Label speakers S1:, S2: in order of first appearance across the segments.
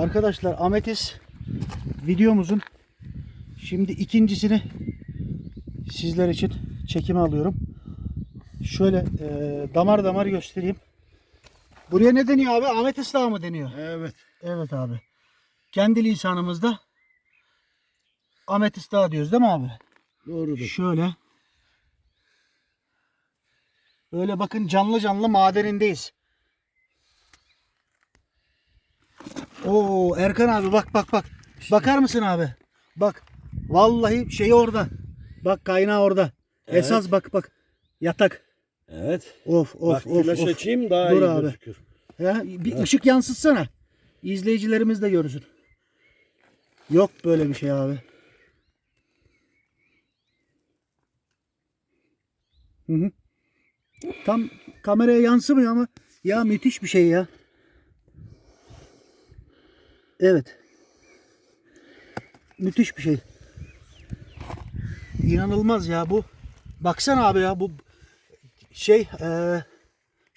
S1: Arkadaşlar ametis videomuzun şimdi ikincisini sizler için çekime alıyorum. Şöyle e, damar damar göstereyim. Buraya ne deniyor abi? Ametis dağı mı deniyor?
S2: Evet.
S1: Evet abi. Kendi lisanımızda ametis dağı diyoruz değil mi abi?
S2: Doğrudur.
S1: Şöyle. Böyle bakın canlı canlı madenindeyiz. Oo Erkan abi bak bak bak. Bakar mısın abi? Bak. Vallahi şey orada. Bak kaynağı orada.
S2: Evet.
S1: Esas bak bak. Yatak.
S2: Evet.
S1: Of of
S2: Bak
S1: of.
S2: flaş
S1: of.
S2: açayım daha
S1: Dur
S2: iyi
S1: abi.
S2: gözükür.
S1: Ya, bir ışık yansıtsana. İzleyicilerimiz de görsün. Yok böyle bir şey abi. Hı hı. Tam kameraya yansımıyor ama ya müthiş bir şey ya. Evet. Müthiş bir şey. İnanılmaz ya bu. Baksana abi ya bu şey eee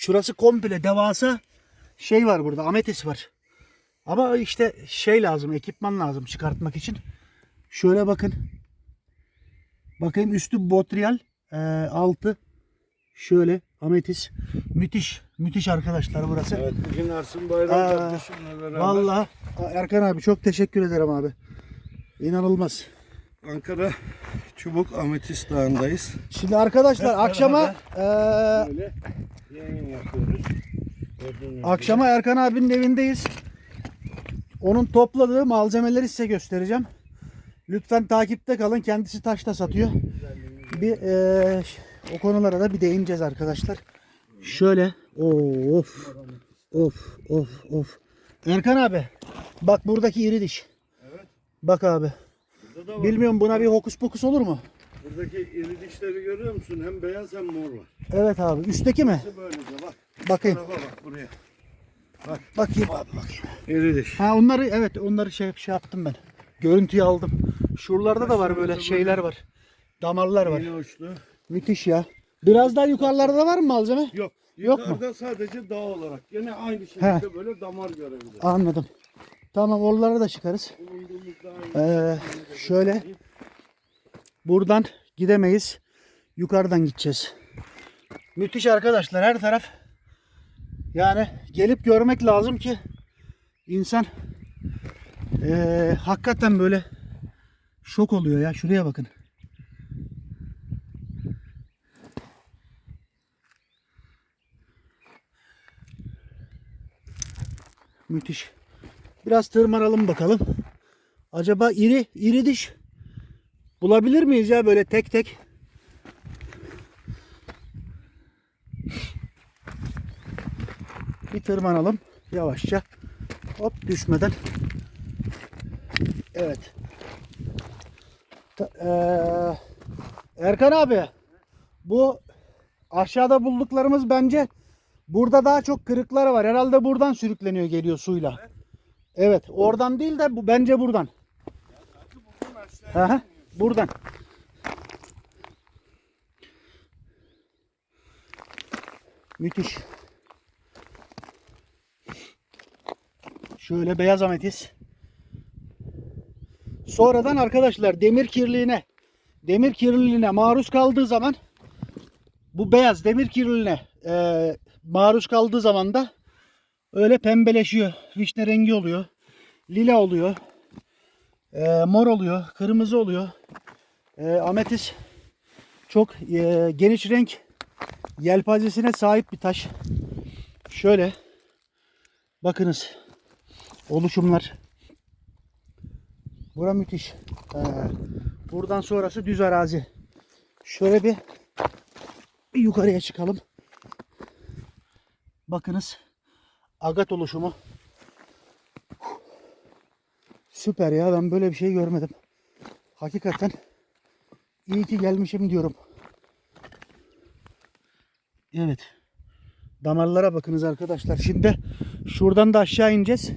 S1: Şurası komple devasa şey var burada. Ametis var. Ama işte şey lazım, ekipman lazım çıkartmak için. Şöyle bakın. Bakayım üstü botrial, e, altı şöyle ametis. Müthiş, müthiş arkadaşlar burası.
S2: Evet bugün Ersin Bayram
S1: Aa,
S2: kardeşimle beraber
S1: Vallahi Erkan abi çok teşekkür ederim abi. İnanılmaz.
S2: Ankara Çubuk Ametist Dağı'ndayız.
S1: Şimdi arkadaşlar akşama e,
S2: Böyle yayın yapıyoruz. Gördüğünüz gibi.
S1: Akşama Erkan abinin evindeyiz. Onun topladığı malzemeleri size göstereceğim. Lütfen takipte kalın. Kendisi taşta satıyor. Bir eee, o konulara da bir değineceğiz arkadaşlar. Şöyle. Of. Of of of. Erkan abi. Bak buradaki iri diş.
S2: Evet.
S1: Bak abi. Bilmiyorum buna bir hokus pokus olur mu?
S2: Buradaki iri dişleri görüyor musun? Hem beyaz hem mor var.
S1: Evet abi. Üstteki mi?
S2: Böylece bak.
S1: Bakayım.
S2: Tarafa bak buraya.
S1: Bakayım abi bakayım.
S2: İri diş.
S1: Ha onları evet onları şey şey yaptım ben. Görüntüyü aldım. Şuralarda da var böyle şeyler var. Damarlar var.
S2: Yine uçlu.
S1: Müthiş ya. Biraz daha yukarılarda da var mı malzeme?
S2: Yok.
S1: Yok mu?
S2: Yukarıda sadece dağ olarak. Yine aynı şekilde
S1: He.
S2: böyle damar görebiliriz.
S1: Anladım. Tamam oralara da çıkarız.
S2: Bulunduğumuz
S1: Ee, şöyle buradan gidemeyiz. Yukarıdan gideceğiz. Müthiş arkadaşlar her taraf. Yani gelip görmek lazım ki insan ee, hakikaten böyle şok oluyor ya. Şuraya bakın. Müthiş. Biraz tırmanalım bakalım. Acaba iri iri diş bulabilir miyiz ya böyle tek tek? Bir tırmanalım yavaşça. Hop düşmeden. Evet. Eee, Erkan abi bu aşağıda bulduklarımız bence burada daha çok kırıklar var. Herhalde buradan sürükleniyor geliyor suyla. Evet oradan değil de bu bence buradan. Hı, buradan. Müthiş. Şöyle beyaz ametis. Sonradan arkadaşlar demir kirliliğine demir kirliliğine maruz kaldığı zaman bu beyaz demir kirliliğine e, maruz kaldığı zaman da öyle pembeleşiyor. Vişne rengi oluyor. Lila oluyor. e, mor oluyor. Kırmızı oluyor. E, ametis çok e, geniş renk yelpazesine sahip bir taş. Şöyle bakınız oluşumlar. Bura müthiş. Ee, buradan sonrası düz arazi. Şöyle bir, bir yukarıya çıkalım. Bakınız agat oluşumu. Süper ya ben böyle bir şey görmedim. Hakikaten iyi ki gelmişim diyorum. Evet. Damarlara bakınız arkadaşlar. Şimdi şuradan da aşağı ineceğiz.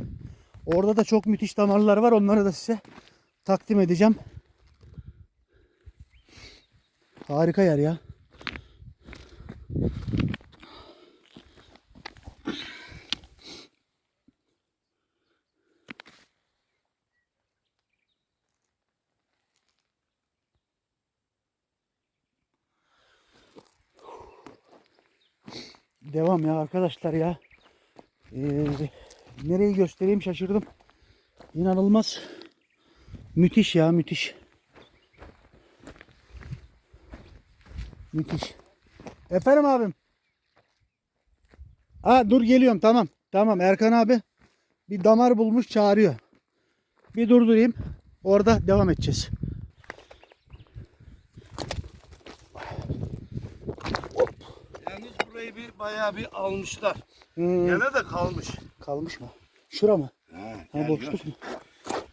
S1: Orada da çok müthiş damarlar var. Onları da size takdim edeceğim. Harika yer ya. Devam ya arkadaşlar ya. Ee, nereyi göstereyim şaşırdım. İnanılmaz. Müthiş ya müthiş. Müthiş. Efendim abim. Aa dur geliyorum tamam. Tamam Erkan abi bir damar bulmuş çağırıyor. Bir durdurayım. Orada devam edeceğiz.
S2: Burayı bir bayağı bir almışlar.
S1: Hmm,
S2: Gene de kalmış.
S1: kalmış mı? Şura mı?
S2: Ha,
S1: Ha boşluk mu?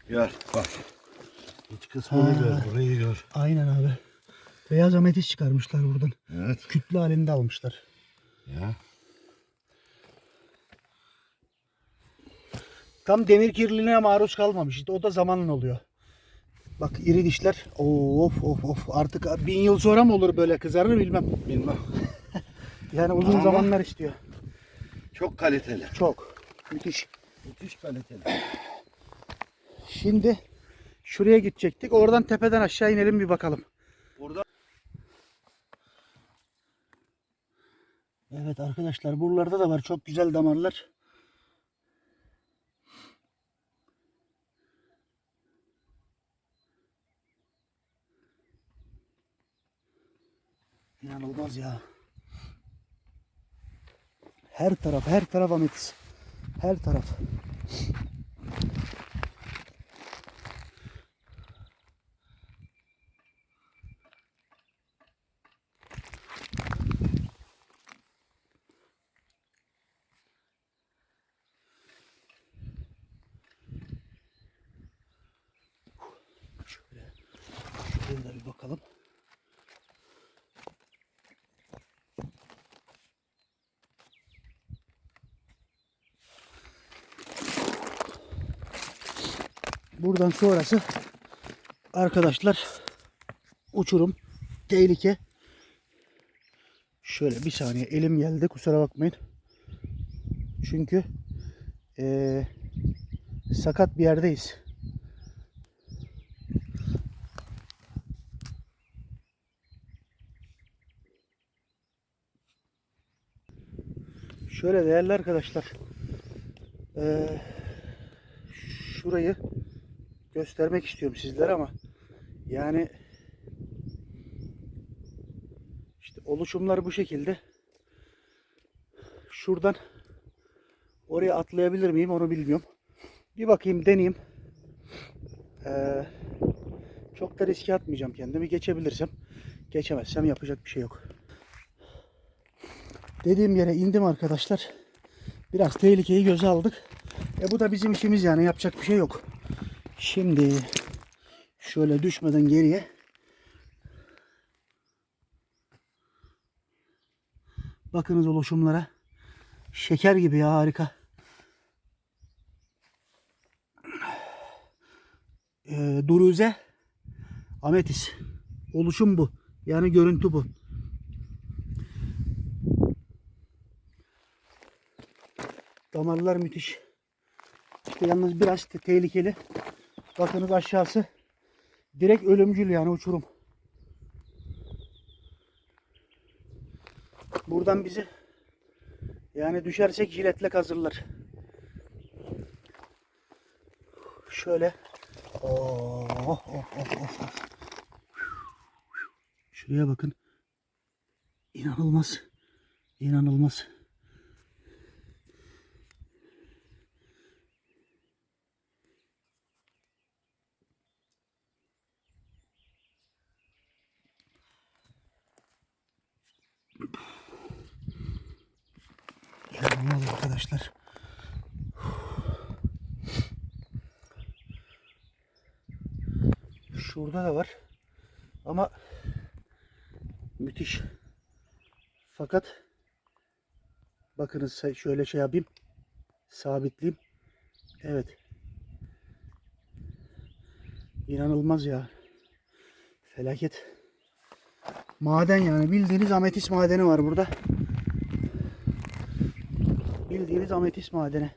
S2: Gör bak. İç kısmını
S1: Ha.
S2: gör, burayı gör.
S1: Aynen abi. Beyaz ametis çıkarmışlar buradan.
S2: Evet.
S1: Kütle halinde almışlar.
S2: Ya.
S1: Tam demir kirliliğine maruz kalmamış. İşte o da zamanla oluyor. Bak iri dişler. Of of of. Artık bin yıl sonra mı olur böyle kızarır bilmem.
S2: Bilmem.
S1: Yani uzun
S2: Ama-
S1: zamanlar istiyor.
S2: Çok kaliteli.
S1: Çok. Müthiş.
S2: Müthiş kaliteli.
S1: Şimdi şuraya gidecektik. Oradan tepeden aşağı inelim bir bakalım.
S2: Burada
S1: Evet arkadaşlar buralarda da var çok güzel damarlar. İnanılmaz ya. Her taraf, her taraf ametis. Her taraf. Şöyle, şuraya da bir bakalım. Buradan sonrası arkadaşlar uçurum, tehlike. Şöyle bir saniye elim geldi kusura bakmayın. Çünkü eee, sakat bir yerdeyiz. Şöyle değerli arkadaşlar. eee, şurayı göstermek istiyorum sizlere ama yani işte oluşumlar bu şekilde. Şuradan oraya atlayabilir miyim onu bilmiyorum. Bir bakayım deneyeyim. Ee, çok da riske atmayacağım kendimi. Geçebilirsem. Geçemezsem yapacak bir şey yok. Dediğim yere indim arkadaşlar. Biraz tehlikeyi göze aldık. E bu da bizim işimiz yani yapacak bir şey yok. Şimdi şöyle düşmeden geriye bakınız oluşumlara şeker gibi ya harika. Ee, Duruze Ametis oluşum bu. Yani görüntü bu. Damarlar müthiş. İşte yalnız biraz te- tehlikeli. Bakınız aşağısı direkt ölümcül yani uçurum. Buradan bizi yani düşersek jiletle kazırlar. Şöyle oh, oh, oh, oh, oh. Şuraya bakın. İnanılmaz. İnanılmaz. İnanılmaz arkadaşlar. Şurada da var. Ama müthiş. Fakat bakınız şöyle şey yapayım. Sabitleyeyim. Evet. İnanılmaz ya. Felaket. Maden yani bildiğiniz ametis madeni var burada bildiğimiz ametist madeni.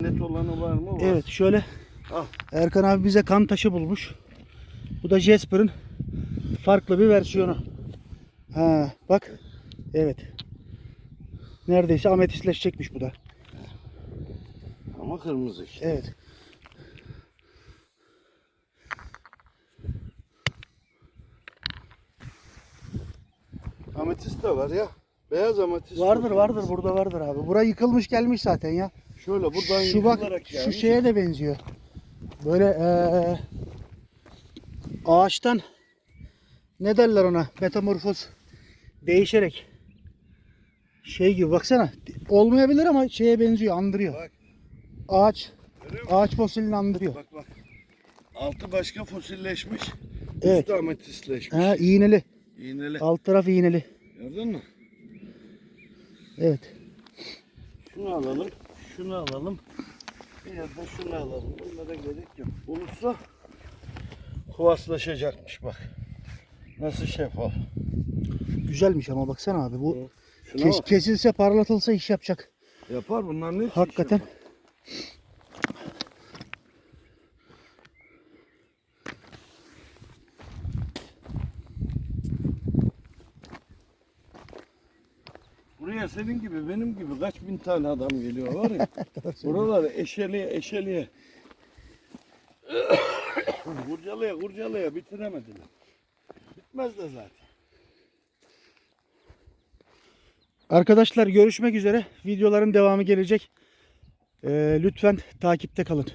S2: Net olanı var mı? Var.
S1: Evet şöyle
S2: Al.
S1: Erkan abi bize kam taşı bulmuş. Bu da Jasper'ın farklı bir versiyonu. Ha bak. Evet. Neredeyse ametistleşecekmiş bu da.
S2: Ama kırmızı işte.
S1: Evet.
S2: Ametist de var ya. Beyaz ametist.
S1: Vardır
S2: var.
S1: vardır burada vardır abi. Bura yıkılmış gelmiş zaten ya.
S2: Şöyle buradan
S1: Şu bak
S2: yıkılarak
S1: şu
S2: gelmiş.
S1: şeye de benziyor. Böyle eee, ağaçtan ne derler ona? Metamorfoz değişerek şey gibi baksana. Olmayabilir ama şeye benziyor, andırıyor.
S2: Bak.
S1: Ağaç ağaç fosilini andırıyor.
S2: Bak bak. Altı başka fosilleşmiş.
S1: Evet.
S2: Üstü ametistleşmiş.
S1: Ha iğneli.
S2: İğneli.
S1: Alt taraf iğneli.
S2: Gördün mü?
S1: Evet.
S2: Şunu alalım. Şunu alalım. Bir de şunu alalım. Bunlara gerek yok. Olursa kuvaslaşacakmış bak. Nasıl şeffaf.
S1: Güzelmiş ama baksana abi bu
S2: Şuna
S1: kes-
S2: bak.
S1: kesilse parlatılsa iş yapacak.
S2: Yapar bunlar ne?
S1: Hakikaten.
S2: Buraya senin gibi benim gibi kaç bin tane adam geliyor var ya. Buraları eşeliye eşeliye. kurcalaya kurcalaya bitiremediler. Bitmez de zaten.
S1: Arkadaşlar görüşmek üzere. Videoların devamı gelecek. Ee, lütfen takipte kalın.